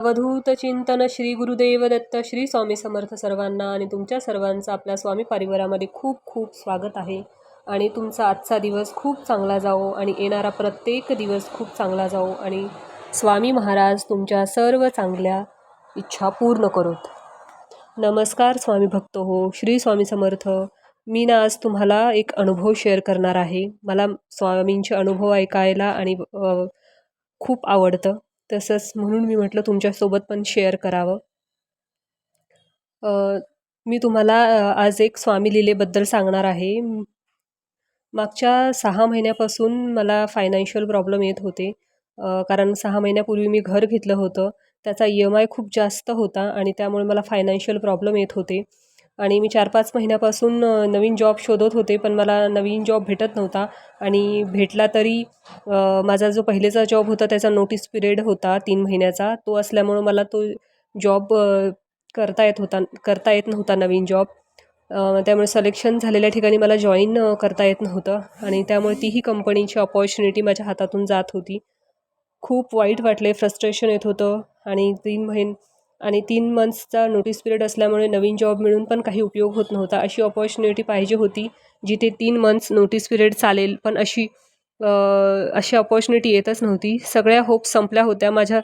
अवधूत चिंतन श्री गुरुदेव दत्त श्री स्वामी समर्थ सर्वांना आणि तुमच्या सर्वांचं आपल्या स्वामी परिवारामध्ये खूप खूप स्वागत आहे. आणि तुमचा आजचा दिवस खूप चांगला जावो आणि येणारा प्रत्येक दिवस खूप चांगला जावो. आणि स्वामी महाराज तुमच्या सर्व चांगल्या इच्छा पूर्ण करोत. नमस्कार स्वामी भक्त हो श्री स्वामी समर्थ. मी ना आज तुम्हाला एक अनुभव शेअर करणार आहे. मला स्वामींचे अनुभव ऐकायला आणि खूप आवडतं. तसंच म्हणून मी म्हटलं तुमच्यासोबत पण शेअर करावं. मी तुम्हाला आज एक स्वामी लीलेबद्दल सांगणार आहे. मागच्या सहा महिन्यापासून मला फायनान्शियल प्रॉब्लेम येत होते. कारण सहा महिन्यापूर्वी मी घर घेतलं होतं. त्याचा ई एम आय खूप जास्त होता आणि त्यामुळे मला फायनान्शियल प्रॉब्लेम येत होते. आणि मी चार पाच महिन्यापासून नवीन जॉब शोधत होते पण मला नवीन जॉब भेटत नव्हता. आणि भेटला तरी माझा जो पहिलेचा जॉब होता त्याचा नोटीस पिरियड होता तीन महिन्याचा. तो असल्यामुळं मला तो जॉब करता येत होता करता येत नव्हता नवीन जॉब त्यामुळे सलेक्शन झालेल्या ठिकाणी मला जॉईन करता येत नव्हतं. आणि त्यामुळे तीही कंपनीची अपॉर्च्युनिटी माझ्या हातातून जात होती. खूप वाईट वाटले फ्रस्ट्रेशन येत होतं. आणि तीन महिन आणि तीन मंथ्सचा नोटीस पिरियड असल्यामुळे नवीन जॉब मिळून पण काही उपयोग होत नव्हता. अशी ऑपॉर्च्युनिटी पाहिजे होती जिथे तीन मंथ्स नोटीस पिरियड चालेल. पण अशी अशी ऑपॉर्च्युनिटी येतच नव्हती. सगळ्या होप संपल्या होत्या. माझ्या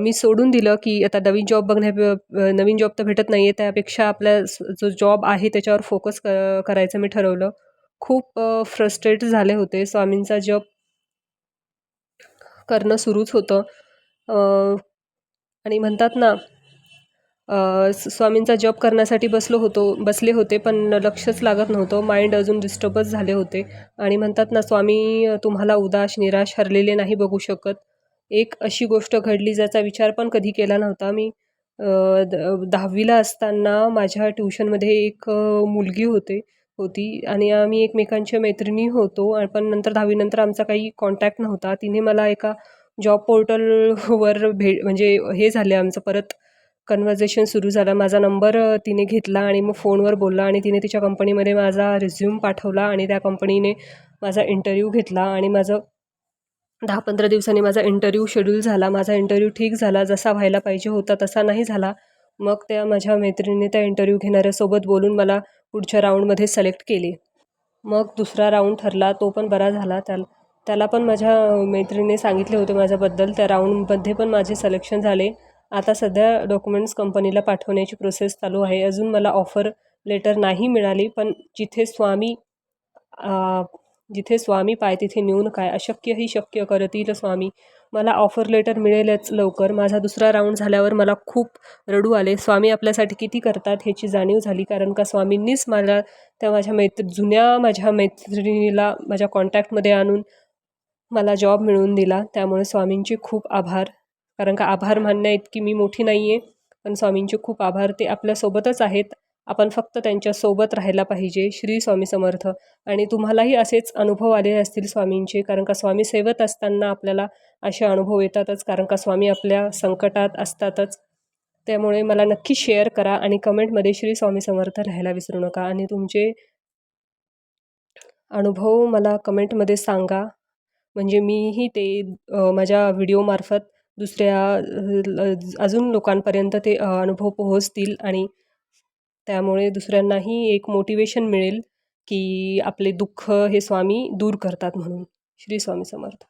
मी सोडून दिलं की आता नवीन जॉब बघण्या नवीन जॉब तर भेटत नाही आहे त्यापेक्षा आपला जो जॉब आहे त्याच्यावर फोकस क करायचं मी ठरवलं. खूप फ्रस्ट्रेट झाले होते. स्वामींचा जॉब करणं सुरूच होतं. आणि म्हणतात ना स्वामींचा जप करण्यासाठी बसलो होतो बसले होते पण लक्षच लागत नव्हतं. माइंड अजून डिस्टर्बच झाले होते. आणि म्हणतात ना स्वामी तुम्हाला उदास निराश हरलेले नाही बघू शकत. एक अशी गोष्ट घडली ज्याचा विचार पण कधी केला नव्हता. मी द- दहावीला असताना माझ्या ट्युशनमध्ये एक मुलगी होते होती. आणि आम्ही एकमेकांच्या मैत्रिणी होतो. आणि पण नंतर दहावीनंतर आमचा काही कॉन्टॅक्ट नव्हता. तिने मला एका जॉब पोर्टलवर भेट म्हणजे हे झाले आमचं. परत कन्व्हर्जेशन सुरू झालं. माझा नंबर तिने घेतला आणि मग फोनवर बोलला आणि तिने तिच्या कंपनीमध्ये माझा रिझ्यूम पाठवला आणि त्या कंपनीने माझा इंटरव्ह्यू घेतला आणि माझं दहा पंधरा दिवसांनी माझा इंटरव्ह्यू शेड्यूल झाला. माझा इंटरव्ह्यू ठीक झाला. जसा व्हायला पाहिजे होता तसा नाही झाला. मग त्या माझ्या मैत्रिणीने त्या इंटरव्ह्यू घेणाऱ्यासोबत बोलून मला पुढच्या राऊंडमध्ये सिलेक्ट केले. मग दुसरा राऊंड ठरला. तो पण बरा झाला. त्याला त्याला पण माझ्या मैत्रिणीने सांगितले होते माझ्याबद्दल. त्या राऊंडमध्ये पण माझे सलेक्शन झाले. आता सध्या डॉक्युमेंट्स कंपनीला पाठवण्याची प्रोसेस चालू आहे. अजून मला ऑफर लेटर नाही मिळाली पण जिथे स्वामी जिथे स्वामी पाय तिथे नेऊन काय अशक्यही शक्य करतील स्वामी. मला ऑफर लेटर मिळेलच लवकर. माझा दुसरा राऊंड झाल्यावर मला खूप रडू आले. स्वामी आपल्यासाठी किती करतात ह्याची जाणीव झाली कारण का स्वामींनीच मला त्या माझ्या मैत्र जुन्या माझ्या मैत्रिणीला माझ्या कॉन्टॅक्टमध्ये आणून मला जॉब मिळवून दिला. त्यामुळे स्वामींचे खूप आभार. कारण का आभार मानण्या इतकी मी मोठी नाही आहे पण स्वामींचे खूप आभार. ते आपल्यासोबतच आहेत. आपण फक्त त्यांच्यासोबत राहायला पाहिजे. श्री स्वामी समर्थ. आणि तुम्हालाही असेच अनुभव आले असतील स्वामींचे. कारण का स्वामी सेवत असताना आपल्याला असे अनुभव येतातच. कारण का स्वामी आपल्या संकटात असतातच. त्यामुळे मला नक्की शेअर करा आणि कमेंटमध्ये श्री स्वामी समर्थ राहायला विसरू नका. आणि तुमचे अनुभव मला कमेंटमध्ये सांगा. म्हणजे मीही ते माझ्या व्हिडिओमार्फत दुसऱ्या अजून लोकांपर्यंत ते अनुभव पोहोचतील आणि त्यामुळे दुसऱ्यांनाही एक मोटिवेशन मिळेल की आपले दुःख हे स्वामी दूर करतात म्हणून. श्री स्वामी समर्थ.